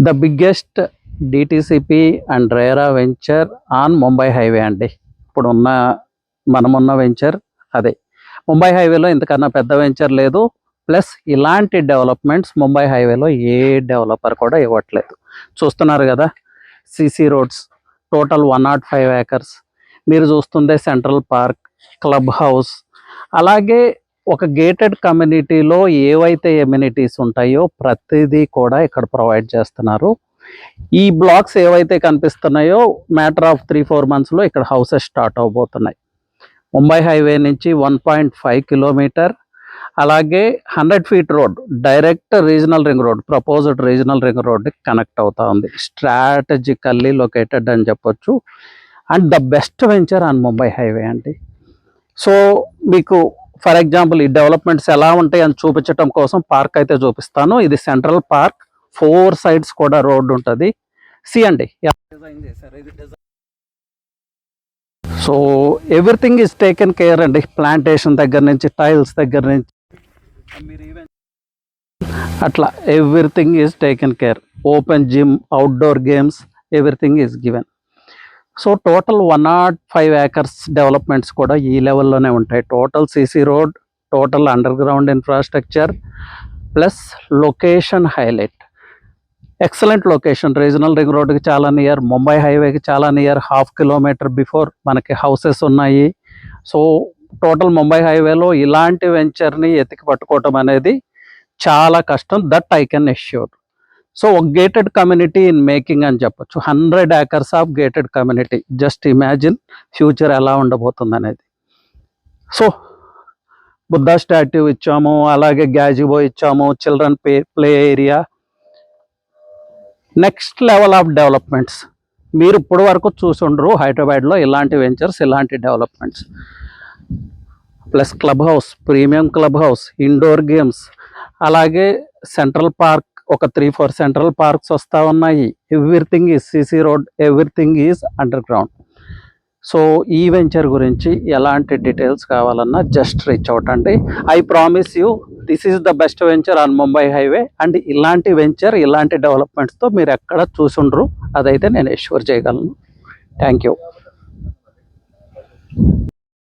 The biggest DTCP and RERA venture on Mumbai highway అండి. ఇప్పుడు ఉన్న మనమున్న వెంచర్ అదే. ముంబై హైవేలో ఇంతకన్నా పెద్ద వెంచర్ లేదు. ప్లస్ ఇలాంటి డెవలప్మెంట్స్ ముంబై హైవేలో ఏ డెవలపర్ కూడా ఇవ్వట్లేదు. చూస్తున్నారు కదా CC roads total one nought five acres. మీరు చూస్తుందే సెంట్రల్ పార్క్ క్లబ్ హౌస్. అలాగే ఒక గేటెడ్ కమ్యూనిటీలో ఏవైతే ఎమ్యూనిటీస్ ఉంటాయో ప్రతిదీ కూడా ఇక్కడ ప్రొవైడ్ చేస్తున్నారు. ఈ బ్లాక్స్ ఏవైతే కనిపిస్తున్నాయో మ్యాటర్ ఆఫ్ త్రీ ఫోర్ మంత్స్లో ఇక్కడ హౌసెస్ స్టార్ట్ అవబోతున్నాయి. ముంబై హైవే నుంచి వన్ పాయింట్ ఫైవ్ కిలోమీటర్ అలాగే hundred feet road direct regional ring road proposed regional ring రోడ్కి కనెక్ట్ అవుతా ఉంది. స్ట్రాటజికల్లీ లొకేటెడ్ అని చెప్పొచ్చు. And the best venture on Mumbai highway అండి. సో మీకు ఫర్ ఎగ్జాంపుల్ ఈ డెవలప్మెంట్స్ ఎలా ఉంటాయి అని చూపించడం కోసం పార్క్ అయితే చూపిస్తాను. ఇది సెంట్రల్ పార్క్. ఫోర్ సైడ్స్ కూడా రోడ్డు ఉంటుంది. సి అండి డిజైన్ చేశారు ఇది design so everything is taken care అండి. ప్లాంటేషన్ దగ్గర నుంచి టైల్స్ దగ్గర నుంచి. అట్లా everything is taken care. Open gym outdoor games everything is given. So total one nought five acres developments కూడా ఈ లెవెల్లోనే ఉంటాయి. Total CC road total underground infrastructure plus location highlight. Excellent location. Regional ring రోడ్కి చాలా near Mumbai హైవేకి చాలా near half kilometre before మనకి houses ఉన్నాయి. సో టోటల్ ముంబై హైవేలో ఇలాంటి వెంచర్ని ఎతికి పట్టుకోవటం అనేది చాలా కష్టం. That I can assure so ఒక గేటెడ్ కమ్యూనిటీ ఇన్ మేకింగ్ అని చెప్పొచ్చు. Hundred acres of gated community just imagine future ఎలా ఉండబోతుంది అనేది సో బుద్ధా స్టాట్యూ ఇచ్చాము అలాగే గ్యాజిబో ఇచ్చాము children play play area next level of developments మీరు ఇప్పటి వరకు ఉండరు హైదరాబాద్లో ఇలాంటి వెంచర్స్ ఇలాంటి developments plus club house premium club house indoor games అలాగే సెంట్రల్ పార్క్ ఒక త్రీ ఫోర్ సెంట్రల్ పార్క్స్ వస్తూ ఉన్నాయి. Everything is CC road everything is underground so ఈ వెంచర్ గురించి ఎలాంటి డీటెయిల్స్ కావాలన్నా జస్ట్ రీచ్ అవుట్ అండి. I promise you this is the best venture on Mumbai highway and ఇలాంటి venture ఇలాంటి డెవలప్మెంట్స్తో మీరు ఎక్కడ చూసుండ్రు అదైతే నేను ఎష్యూర్ చేయగలను. Thank you